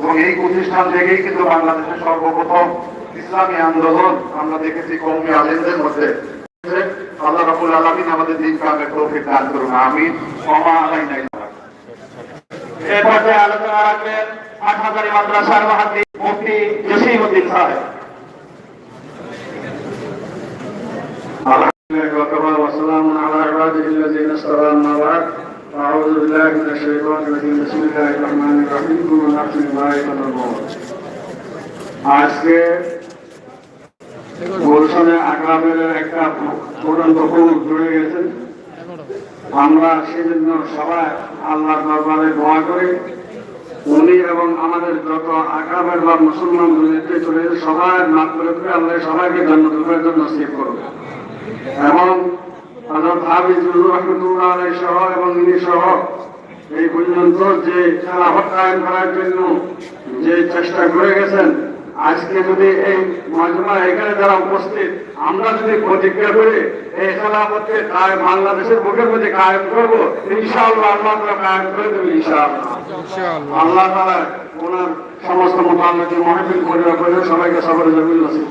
এবং এই প্রতিষ্ঠান থেকেই কিন্তু বাংলাদেশের সর্বপ্রথম ইসলামী আন্দোলন আমরা দেখেছি কৌমি আলেমদের মধ্যে। আলামিন আমাদের দিন কামের তৌফিক দান করুন আমিন ওমা আলাইনা ইল্লা এ পর্যায়ে আলোচনা রাখবেন হাটহাজারী মাদ্রাসার মহাদ্দি মুফতি জসিমউদ্দিন সাহেব وكفى وسلام على عباده الذين اصطفى أما بعد أعوذ بالله من الشيطان الرجيم بسم الله الرحمن الرحيم كل نفس ذائقة الموت আজকে আগ্রামের একটা চূড়ান্ত ফুল জুড়ে গেছেন আমরা সেজন্য সবাই আল্লাহ দরবারে দোয়া করি। উনি এবং আমাদের যত আগ্রামের বা মুসলমান দুনিয়াতে চলে সবাই মাফ করে করে আল্লাহ সবাইকে জন্ম জন্য সেভ করবে এবং হাফিজুর রহমতুল্লাহ আলাইহি সহ এবং ইনি সহ এই পর্যন্ত যে খেলাফত কায়েম করার জন্য যে চেষ্টা করে গেছেন আজকে যদি এই মজমা এখানে যারা উপস্থিত আমরা যদি প্রতিজ্ঞা করি এই খেলাফতকে কায়েম বাংলাদেশের বুকের মধ্যে কায়েম করব ইনশাআল্লাহ আল্লাহ তাআলা কায়েম করে দেবে ইনশাআল্লাহ। আল্লাহ তাআলা ওনার সমস্ত মোতালেকে মহফিল পরিবার করে সবাইকে সবরে জমিল নসিব।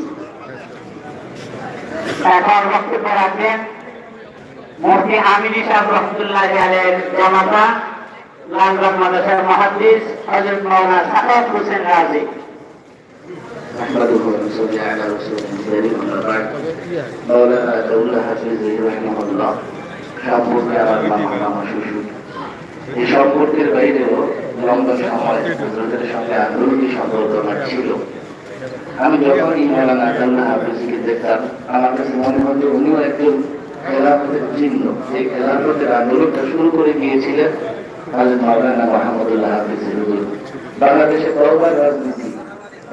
এখন বক্তব্য রাখবেন মুফতি আমিনী সাহেব রহমতুল্লাহ আলের জামাতা লালবাগ মাদ্রাসার মহাদ্দিস হযরত মাওলানা সাকাত হোসেন রাজি। نحمده ونصلي على رسوله الكريم اما بعد مولانا دولة حفيظه رحمه الله সম্পর্কে আমার মামা মামা শ্বশুর এই সম্পর্কের বাইরেও লম্বা সময় হজরতের সঙ্গে আগ্রহী সম্পর্ক আমার ছিল আমি যখনই মৌলানা দৌল্লা হাফিজকে দেখতাম আমার কাছে মনে হতো উনিও একজন খেলাফতের চিহ্ন এই খেলাফতের আন্দোলনটা শুরু করে গিয়েছিলেন হাজরত মাওলানা মাহমুদুল্লাহ হাফিজ হুজুর বাংলাদেশে বহুবার রাজনীতি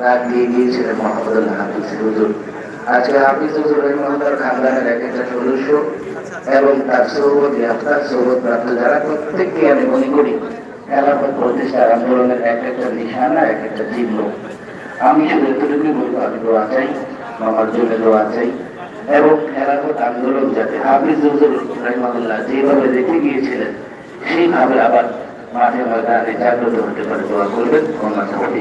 রাত দিয়ে গিয়েছিলেন মোহাম্মদুল্লাহ হাফিজ হুজুর। আজকে হাফিজ হুজুর রহমানুল্লাহর খানদানের এক একটা সদস্য এবং তার সৌবত গ্রেফতার সৌবত প্রাপ্ত যারা প্রত্যেককে আমি মনে করি খেলাফত প্রতিষ্ঠার আন্দোলনের এক একটা নিশানা, এক একটা চিহ্ন। আমি শুধু এতটুকুই বলব, আমি দোয়া চাই মামার জন্য দোয়া চাই এবং খেলাফত আন্দোলন যাতে হাফিজ হুজুর রহমানুল্লাহ যেভাবে রেখে গিয়েছিলেন, সেইভাবে আবার মাঠে ময়দানে জাগ্রত হতে পারে। দোয়া করবেন কন্যা সাথে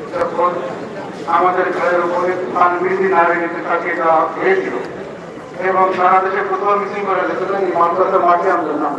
যখন আমাদের ঘরের উপরে পানবিরদি নারী নীতি তাকে দেওয়া হয়েছিল এবং সারা দেশে প্রথম মিছিল করে এই মাদ্রাসা মাঠে আমরা নাম